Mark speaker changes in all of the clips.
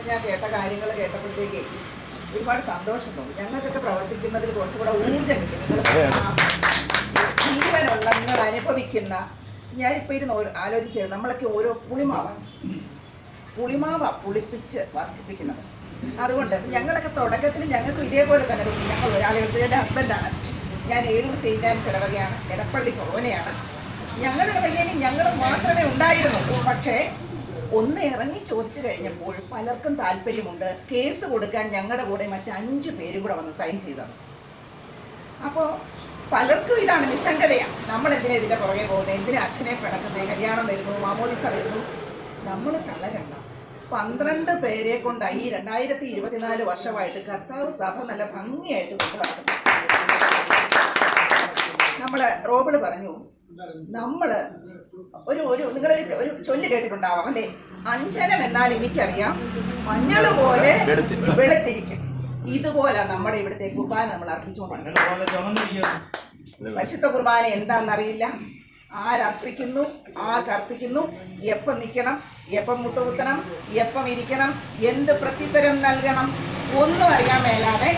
Speaker 1: അപ്പോൾ ഞാൻ കേട്ട കാര്യങ്ങൾ കേട്ടപ്പോഴത്തേക്ക് ഒരുപാട് സന്തോഷം തോന്നി. ഞങ്ങൾക്കൊക്കെ പ്രവർത്തിക്കുന്നതിൽ കുറച്ചുകൂടെ ഊർജം കിട്ടും. ജീവനുള്ള നിങ്ങൾ അനുഭവിക്കുന്ന ഞാനിപ്പോൾ ഇരുന്ന് ആലോചിക്കുകയാണ്. നമ്മളൊക്കെ ഓരോ പുളിമാവാണ്. പുളിമാവ പുളിപ്പിച്ച് വർദ്ധിപ്പിക്കുന്നത്. അതുകൊണ്ട് ഞങ്ങളൊക്കെ തുടക്കത്തിൽ ഞങ്ങൾക്ക് ഇതേപോലെ തന്നെ തോന്നി. ഞങ്ങൾ ഒരാളെ എടുത്ത് എന്റെ ഹസ്ബൻഡാണ് ഞാൻ ഏലൂർ സെയിന്റ് ആൻസ് ഇടവകയാണ്. എടപ്പള്ളി കൊറോനയാണ് ഞങ്ങളുടെ ഇടവകയിൽ ഞങ്ങൾ മാത്രമേ ഉണ്ടായിരുന്നുള്ളൂ. പക്ഷേ ഒന്ന് ഇറങ്ങി ചോദിച്ചു കഴിഞ്ഞപ്പോൾ പലർക്കും താല്പര്യമുണ്ട്. കേസ് കൊടുക്കാൻ ഞങ്ങളുടെ കൂടെ മറ്റ് അഞ്ച് പേരും കൂടെ വന്ന് സൈൻ ചെയ്തത് അപ്പോൾ പലർക്കും ഇതാണ് നിസ്സംഗതയാണ് നമ്മൾ എന്തിനാ ഇതിന്റെ പുറകെ പോകുന്നത് എന്തിനാ അച്ഛനെ പിണക്കുന്നത് കല്യാണം വരുന്നു മാമോദിസ വരുന്നു. നമ്മൾ തളരണ്ട. പന്ത്രണ്ട് പേരെ കൊണ്ട് ഈ രണ്ടായിരത്തി ഇരുപത്തിനാല് വർഷമായിട്ട് കർത്താവ് സഭ നല്ല ഭംഗിയായിട്ട് കൊണ്ടു നടക്കുന്നു നമ്മൾ റോബിൾ പറഞ്ഞു നമ്മൾ ഒരു ഒരു നിങ്ങളൊരു ഒരു ചൊല്ല് കേട്ടിട്ടുണ്ടാവാം അല്ലേ? അഞ്ചനം എന്നാൽ എനിക്കറിയാം മഞ്ഞൾ പോലെ വെളുത്തിരിക്കും ഇതുപോലെ നമ്മുടെ ഇവിടുത്തെ കുർബാന നമ്മൾ അർപ്പിച്ചുകൊണ്ടിരിക്കുന്നത് പരിശുദ്ധ കുർബാന എന്താണെന്നറിയില്ല. ആരർപ്പിക്കുന്നു ആർക്കർപ്പിക്കുന്നു എപ്പം നിൽക്കണം എപ്പം മുട്ടുകുത്തണം എപ്പം ഇരിക്കണം എന്ത് പ്രത്യുത്തരം നൽകണം ഒന്നും അറിയാൻ മേലാതെ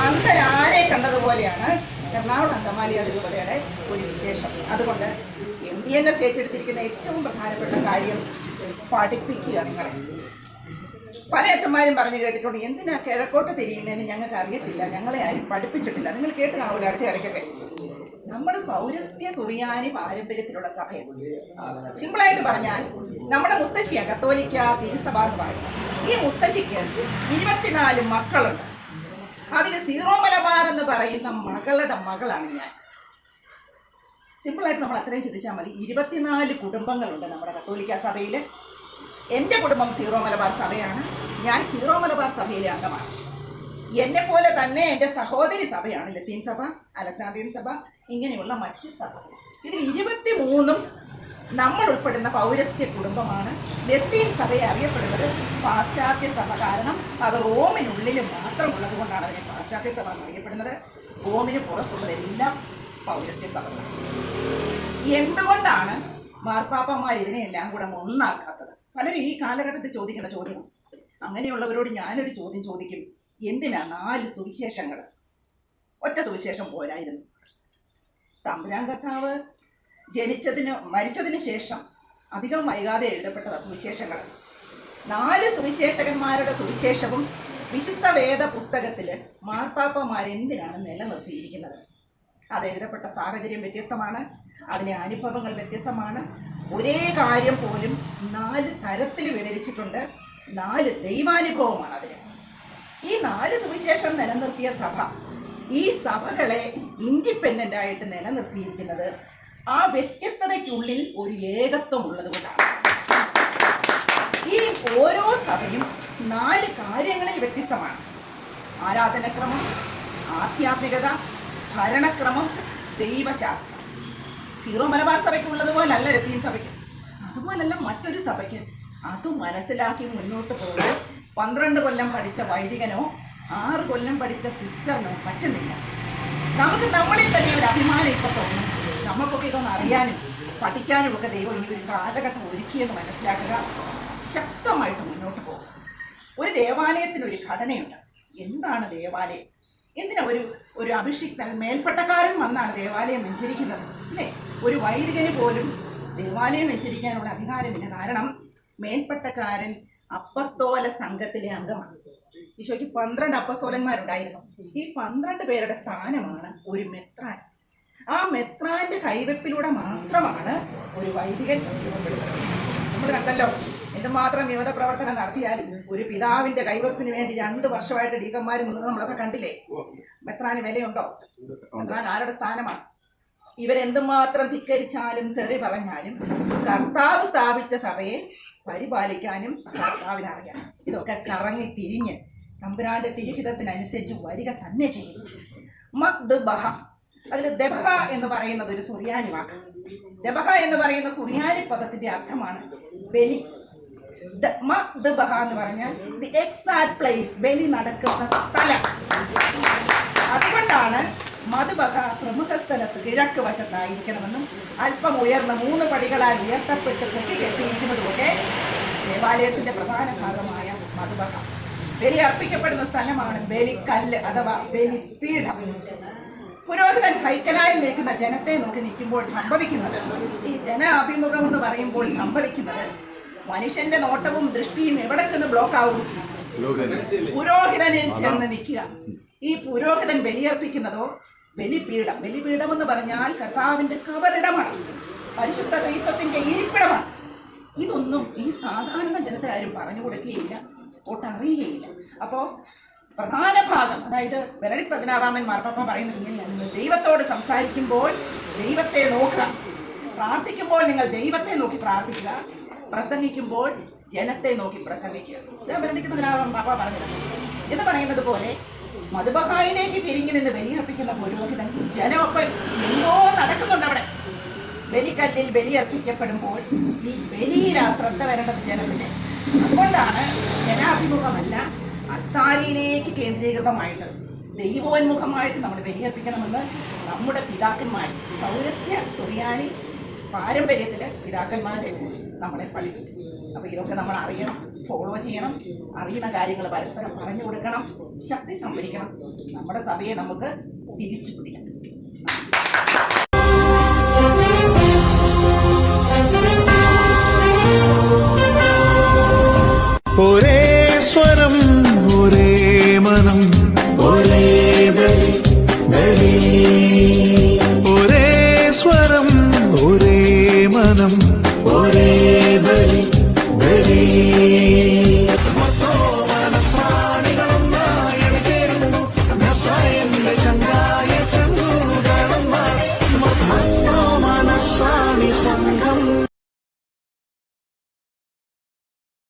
Speaker 1: അന്തരാരെ കണ്ടതുപോലെയാണ് എറണാകുളം അങ്കമാലി അതിരൂപതയുടെ ഒരു വിശേഷം. അതുകൊണ്ട് എം ഡി എൻ എസ് ഏറ്റെടുത്തിരിക്കുന്ന ഏറ്റവും പ്രധാനപ്പെട്ട കാര്യം പഠിപ്പിക്കുക നിങ്ങളെ. പല അച്ഛന്മാരും പറഞ്ഞു കേട്ടിട്ടുണ്ട് എന്തിനാ കിഴക്കോട്ട് തിരിയുന്നതെന്ന് ഞങ്ങൾക്ക് അറിയത്തില്ല. ഞങ്ങളെ ആരും പഠിപ്പിച്ചിട്ടില്ല. നിങ്ങൾ കേട്ട് കാണൂല അടുത്ത ഇടയ്ക്കൊക്കെ. നമ്മൾ പൗരസ്ത്യ സുറിയാനി പാരമ്പര്യത്തിലുള്ള സഭയാണ് സിമ്പിളായിട്ട് പറഞ്ഞാൽ നമ്മുടെ മുത്തശ്ശിയാണ് കത്തോലിക്ക തിരുസഭ എന്ന് പറയുന്നത്. ഈ മുത്തശ്ശിക്ക് ഇരുപത്തിനാല് മക്കളുണ്ട്. അതിൽ സീറോ മലബാർ എന്ന് പറയുന്ന മകളുടെ മകളാണ് ഞാൻ. സിമ്പിളായിട്ട് നമ്മൾ അത്രയും ചിന്തിച്ചാൽ മതി. ഇരുപത്തിനാല് കുടുംബങ്ങളുണ്ട് നമ്മുടെ കത്തോലിക്ക സഭയിൽ എന്റെ കുടുംബം സീറോ മലബാർ സഭയാണ്. ഞാൻ സീറോ മലബാർ സഭയിലെ അംഗമാണ്. എന്നെ പോലെ തന്നെ എന്റെ സഹോദരി സഭയാണ് ലത്തീൻ സഭ അലക്സാണ്ടിയൻ സഭ ഇങ്ങനെയുള്ള മറ്റ് സഭകൾ. ഇതിൽ ഇരുപത്തി മൂന്നും നമ്മൾ ഉൾപ്പെടുന്ന പൗരസ്ത്യ കുടുംബമാണ്. ലത്തീൻ സഭയെ അറിയപ്പെടുന്നത് പാശ്ചാത്യ സഭ കാരണം അത് റോമിനുള്ളിൽ മാത്രമുള്ളത് കൊണ്ടാണ് അതിനെ പാശ്ചാത്യ സഭ എന്ന് അറിയപ്പെടുന്നത്. റോമിന് പുറത്തുള്ളതെല്ലാം പൗരസ്ത്യ സഭകളാണ്. എന്തുകൊണ്ടാണ് മാർപ്പാപ്പന്മാർ ഇതിനെയെല്ലാം കൂടെ ഒന്നാക്കാത്തത്? പലരും ഈ കാലഘട്ടത്തിൽ ചോദിക്കേണ്ട ചോദ്യം അങ്ങനെയുള്ളവരോട് ഞാനൊരു ചോദ്യം ചോദിക്കും. എന്തിനാ നാല് സുവിശേഷങ്ങൾ? ഒറ്റ സുവിശേഷം പോരായിരുന്നു. തമ്പുരാൻ കർത്താവ് ജനിച്ചതിന് മരിച്ചതിന് ശേഷം അധികം വൈകാതെ എഴുതപ്പെട്ട സുവിശേഷങ്ങൾ. നാല് സുവിശേഷകന്മാരുടെ സുവിശേഷവും വിശുദ്ധ വേദ പുസ്തകത്തിൽ മാർപ്പാപ്പമാരെന്തിനാണ് നിലനിർത്തിയിരിക്കുന്നത്? അത് എഴുതപ്പെട്ട സാഹചര്യം വ്യത്യസ്തമാണ് അതിലെ അനുഭവങ്ങൾ വ്യത്യസ്തമാണ്. ഒരേ കാര്യം പോലും നാല് തരത്തിൽ വിവരിച്ചിട്ടുണ്ട് നാല് ദൈവാനുഭവമാണ് അതിന് ഈ നാല് സുവിശേഷം നിലനിർത്തിയ സഭ ഈ സഭകളെ ഇൻഡിപെൻഡന്റ് ആയിട്ട് നിലനിർത്തിയിരിക്കുന്നത് ആ വ്യത്യസ്തതയ്ക്കുള്ളിൽ ഒരു ഏകത്വം ഉള്ളത് കൊണ്ടാണ് ഈ ഓരോ സഭയും നാല് കാര്യങ്ങളിൽ വ്യത്യസ്തമാണ്. ആരാധനക്രമം ആധ്യാത്മികത ഭരണക്രമം ദൈവശാസ്ത്രം. സീറോ മലബാർ സഭയ്ക്ക് അല്ല ലത്തീൻ സഭയ്ക്ക്. അതുപോലല്ല മറ്റൊരു സഭയ്ക്ക്. അത് മനസ്സിലാക്കി മുന്നോട്ട് പോകാൻ പന്ത്രണ്ട് കൊല്ലം പഠിച്ച വൈദികനോ ആറ് കൊല്ലം പഠിച്ച സിസ്റ്ററിനോ പറ്റുന്നില്ല. നമുക്ക് നമ്മളിൽ തന്നെ ഒരു അഭിമാനം ഇപ്പൊ തോന്നും നമുക്കൊക്കെ ഇതൊന്ന് അറിയാനും പഠിക്കാനും ഒക്കെ ദൈവം ഈ ഒരു കാലഘട്ടം ഒരുക്കിയെന്ന് മനസ്സിലാക്കുക. ശക്തമായിട്ട് മുന്നോട്ട് പോകും ഒരു ദേവാലയത്തിന് ഒരു ഘടനയുണ്ട്. എന്താണ് ദേവാലയം? എന്തിനാ ഒരു ഒരു അഭിഷിക്തൻ മേൽപ്പെട്ടക്കാരൻ വന്നാണ് ദേവാലയം വെഞ്ചരിക്കുന്നത് അല്ലേ? ഒരു വൈദികന് പോലും ദേവാലയം വെഞ്ചരിക്കാനുള്ള അധികാരമില്ല. കാരണം മേൽപ്പെട്ടക്കാരൻ അപ്പസ്തോല സംഘത്തിലെ അംഗമാണ്. ഈശോയ്ക്ക് പന്ത്രണ്ട് അപ്പസ്തോലന്മാരുണ്ടായിരുന്നു. ഈ പന്ത്രണ്ട് പേരുടെ സ്ഥാനമാണ് ഒരു മെത്രാൻ. ആ മെത്രാന്റെ കൈവെപ്പിലൂടെ മാത്രമാണ് ഒരു വൈദികൻ രൂപപ്പെടുന്നത്. നമ്മൾ കണ്ടല്ലോ എന്തുമാത്രം വിമത പ്രവർത്തനം നടത്തിയാലും ഒരു പിതാവിന്റെ കൈവെപ്പിന് വേണ്ടി രണ്ട് വർഷമായിട്ട് ഡീക്കന്മാർ നിന്നത് നമ്മളൊക്കെ കണ്ടില്ലേ? മെത്രാന് വിലയുണ്ടോ? മെത്രാൻ ആരുടെ സ്ഥാനമാണ്? ഇവരെന്തുമാത്രം ധിക്കരിച്ചാലും തെറി പറഞ്ഞാലും കർത്താവ് സ്ഥാപിച്ച സഭയെ പരിപാലിക്കാനും കർത്താവിനറിയാം. ഇതൊക്കെ കറങ്ങി തിരിഞ്ഞ് തമ്പുരാന്റെ തിരുഹിതത്തിനനുസരിച്ച് വരിക തന്നെ ചെയ്യും. മദ്ബഹ. അതിൽ ദബഹ എന്ന് പറയുന്നത് ഒരു സുറിയാനി വാക്ക് ദബഹ എന്ന് പറയുന്ന സുറിയാനി പദത്തിന്റെ അർത്ഥമാണ് ബലി. എന്ന് പറഞ്ഞാൽ ദി പ്ലേസ് ബലി നടക്കുന്ന സ്ഥലം. അതുകൊണ്ടാണ് മധുബഹ പ്രമുഖ സ്ഥലത്ത് കിഴക്ക് വശത്തായിരിക്കണമെന്നും അല്പം ഉയർന്ന മൂന്ന് പടികളാൽ ഉയർത്തപ്പെട്ട് കെട്ടി കെട്ടിയിരിക്കുന്നതുമൊക്കെ ദേവാലയത്തിന്റെ പ്രധാന ഭാഗമായ മധുബഹ. ബലി അർപ്പിക്കപ്പെടുന്ന സ്ഥലമാണ് ബലിക്കല്ല് അഥവാ ബലിപീഠം. പുരോഹിതൻ ഹൈക്കലായിൽ നിൽക്കുന്ന ജനത്തെ നോക്കി നിൽക്കുമ്പോൾ സംഭവിക്കുന്നത് ഈ ജന അഭിമുഖം എന്ന് പറയുമ്പോൾ സംഭവിക്കുന്നത് മനുഷ്യന്റെ നോട്ടവും ദൃഷ്ടിയും എവിടെ ചെന്ന് ബ്ലോക്ക് ആവും? പുരോഹിതനിൽ ചെന്ന് നിൽക്കുക. ഈ പുരോഹിതൻ ബലിയർപ്പിക്കുന്നതോ? ബലിപീഠം. ബലിപീഠം എന്ന് പറഞ്ഞാൽ കർത്താവിന്റെ കവറിടമാണ് പരിശുദ്ധ ദൈവത്തിന്റെ ഇരിപ്പിടമാണ്. ഇതൊന്നും ഈ സാധാരണ ജനത്തെ ആരും പറഞ്ഞു കൊടുക്കുകയില്ല. ഒട്ടറിയുകയില്ല. അപ്പോൾ അപ്പോ പ്രധാന ഭാഗം അതായത് വിരളി പതിനാറാമൻ മാർപ്പാപ്പ പറയുന്നുണ്ടെങ്കിൽ ദൈവത്തോട് സംസാരിക്കുമ്പോൾ ദൈവത്തെ നോക്കുക. പ്രാർത്ഥിക്കുമ്പോൾ നിങ്ങൾ ദൈവത്തെ നോക്കി പ്രാർത്ഥിക്കുക. പ്രസംഗിക്കുമ്പോൾ ജനത്തെ നോക്കി പ്രസംഗിക്കുക. ഇതാ വെരടിക്ക് പതിനാറാമൻ പാപ്പ പറഞ്ഞത്. എന്ന് പറയുന്നത് പോലെ മധുബഹായിലേക്ക് തിരിഞ്ഞു നിന്ന് ബലിയർപ്പിക്കുന്ന പുരോഹിതൻ ജനമൊക്കെ എന്തോ നടക്കുന്നുണ്ട് അവിടെ. ബലിക്കല്ലിൽ ബലിയർപ്പിക്കപ്പെടുമ്പോൾ ഈ ബലിയിലാ ശ്രദ്ധ വരേണ്ടത് ജനത്തിന്. അതുകൊണ്ടാണ് ജനാഭിമുഖമല്ല അത്താരിയിലേക്ക് കേന്ദ്രീകൃതമായിട്ട് ദൈവോന്മുഖമായിട്ട് നമ്മൾ ബലിയർപ്പിക്കണമെന്ന് നമ്മുടെ പിതാക്കന്മാർ പൗരസ്ത്യ സുറിയാനി പാരമ്പര്യത്തിൽ പിതാക്കന്മാരെ നമ്മളെ പഠിപ്പിച്ചു. അപ്പോൾ ഇതൊക്കെ നമ്മൾ അറിയണം ഫോളോ ചെയ്യണം അറിയുന്ന കാര്യങ്ങൾ പരസ്പരം പറഞ്ഞു കൊടുക്കണം ശക്തി സംഭരിക്കണം. നമ്മുടെ സഭയെ നമുക്ക് തിരിച്ചു പിടിക്കണം